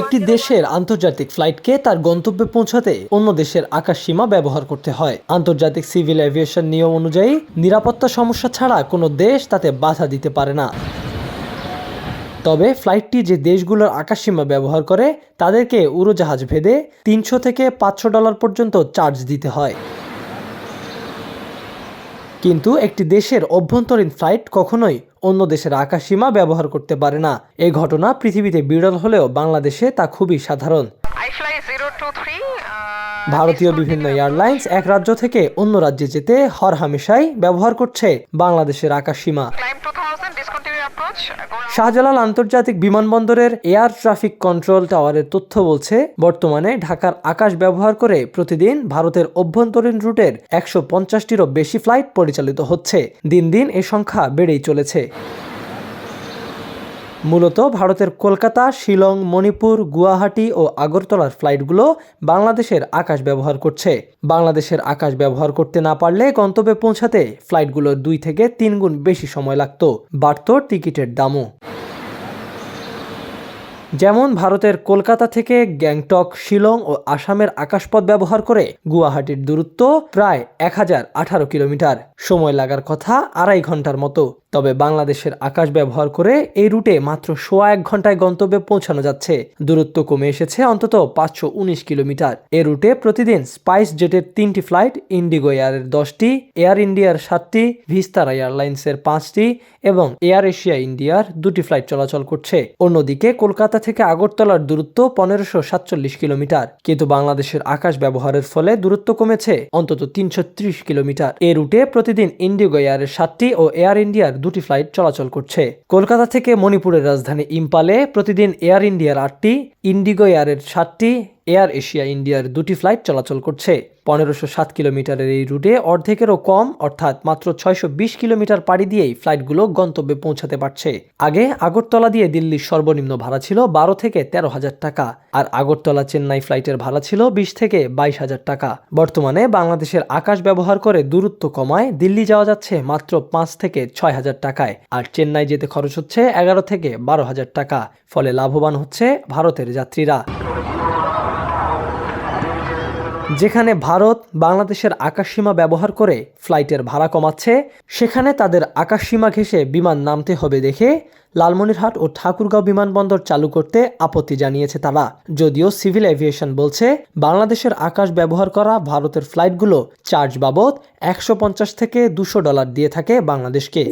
একটি দেশের আন্তর্জাতিক ফ্লাইটকে তার গন্তব্যে পৌঁছাতে অন্য দেশের আকাশ সীমা ব্যবহার করতে হয়। আন্তর্জাতিক সিভিল এভিয়েশন নিয়ম অনুযায়ী নিরাপত্তা সমস্যা ছাড়া কোনো দেশ তাতে বাধা দিতে পারে না। তবে ফ্লাইটটি যে দেশগুলোর আকাশসীমা ব্যবহার করে তাদেরকে উড়োজাহাজ ভেদে তিনশো থেকে পাঁচশো ডলার পর্যন্ত চার্জ দিতে হয়। কিন্তু একটি দেশের অভ্যন্তরীণ ফ্লাইট কখনোই অন্য দেশের আকাশসীমা ব্যবহার করতে পারে না এই ঘটনা পৃথিবীতে বিরল হলেও বাংলাদেশে তা খুবই সাধারণ I fly 023. ভারতীয় বিভিন্ন এয়ারলাইন্স এক রাজ্য থেকে অন্য রাজ্যে যেতে হর হামেশাই ব্যবহার করছে বাংলাদেশের আকাশসীমা শাহজালাল আন্তর্জাতিক বিমানবন্দরের এয়ার ট্রাফিক কন্ট্রোল টাওয়ারের তথ্য বলছে, বর্তমানে ঢাকার আকাশ ব্যবহার করে প্রতিদিন ভারতের অভ্যন্তরীণ রুটের একশো পঞ্চাশটিরও বেশি ফ্লাইট পরিচালিত হচ্ছে। দিন দিন এ সংখ্যা বেড়েই চলেছে। মূলত ভারতের কলকাতা, শিলং, মণিপুর, গুয়াহাটি ও আগরতলার ফ্লাইটগুলো বাংলাদেশের আকাশ ব্যবহার করছে। বাংলাদেশের আকাশ ব্যবহার করতে না পারলে গন্তব্যে পৌঁছাতে ফ্লাইটগুলোর দুই থেকে তিন গুণ বেশি সময় লাগতো। বাড়ত টিকিটের দামও। যেমন ভারতের কলকাতা থেকে গ্যাংটক, শিলং ও আসামের আকাশপথ ব্যবহার করে গুয়াহাটির দূরত্ব প্রায় এক হাজার আঠারো কিলোমিটার। সময় লাগার কথা আড়াই ঘণ্টার মতো। তবে বাংলাদেশের আকাশ ব্যবহার করে এই রুটে মাত্র সোয়া এক ঘন্টায় গন্তব্যে পৌঁছানো যাচ্ছে। দূরত্ব কমে এসেছে অন্তত পাঁচশো উনিশ কিলোমিটার। এ রুটে প্রতিদিন স্পাইস জেটের তিনটি ফ্লাইট, ইন্ডিগো এয়ারের দশটি, এয়ার ইন্ডিয়ার সাতটি, ভিস্তারা এয়ারলাইন্সের পাঁচটি এবং এয়ার এশিয়া ইন্ডিয়ার দুটি ফ্লাইট চলাচল করছে। অন্যদিকে কলকাতা থেকে আগরতলার দূরত্ব পনেরোশো সাতচল্লিশ কিলোমিটার। কিন্তু বাংলাদেশের আকাশ ব্যবহারের ফলে দূরত্ব কমেছে, অন্তত তিনশো ত্রিশ কিলোমিটার। এ রুটে প্রতিদিন ইন্ডিগো এয়ারের সাতটি ও এয়ার ইন্ডিয়ার দুটি ফ্লাইট চলাচল করছে। কলকাতা থেকে মণিপুরের রাজধানী ইম্পালে প্রতিদিন এয়ার ইন্ডিয়ার আটটি, ইন্ডিগো এয়ারের সাতটি এয়ার এশিয়া ইন্ডিয়ার দুটি ফ্লাইট চলাচল করছে। পনেরোশো সাত কিলোমিটারের এই রুটে অর্ধেকেরও কম, অর্থাৎ মাত্র ছয়শো বিশ কিলোমিটার পাড়ি দিয়েই ফ্লাইটগুলো গন্তব্যে পৌঁছাতে পারছে। আগে আগরতলা দিয়ে দিল্লির সর্বনিম্ন ভাড়া ছিল বারো থেকে তেরো হাজার টাকা, আর আগরতলা চেন্নাই ফ্লাইটের ভাড়া ছিল বিশ থেকে বাইশ হাজার টাকা। বর্তমানে বাংলাদেশের আকাশ ব্যবহার করে দূরত্ব কমায় দিল্লি যাওয়া যাচ্ছে মাত্র পাঁচ থেকে ছয় হাজার টাকায়, আর চেন্নাই যেতে খরচ হচ্ছে এগারো থেকে বারো হাজার টাকা। ফলে লাভবান হচ্ছে ভারতের যাত্রীরা। যেখানে ভারত বাংলাদেশের আকাশসীমা ব্যবহার করে ফ্লাইটের ভাড়া কমাচ্ছে, সেখানে তাদের আকাশসীমা ঘেঁষে বিমান নামতে হবে দেখে লালমনিরহাট ও ঠাকুরগাঁও বিমানবন্দর চালু করতে আপত্তি জানিয়েছে তারা। যদিও সিভিল এভিয়েশন বলছে, বাংলাদেশের আকাশ ব্যবহার করা ভারতের ফ্লাইটগুলো চার্জ বাবদ একশো পঞ্চাশ থেকে দুশো ডলার দিয়ে থাকে বাংলাদেশকে।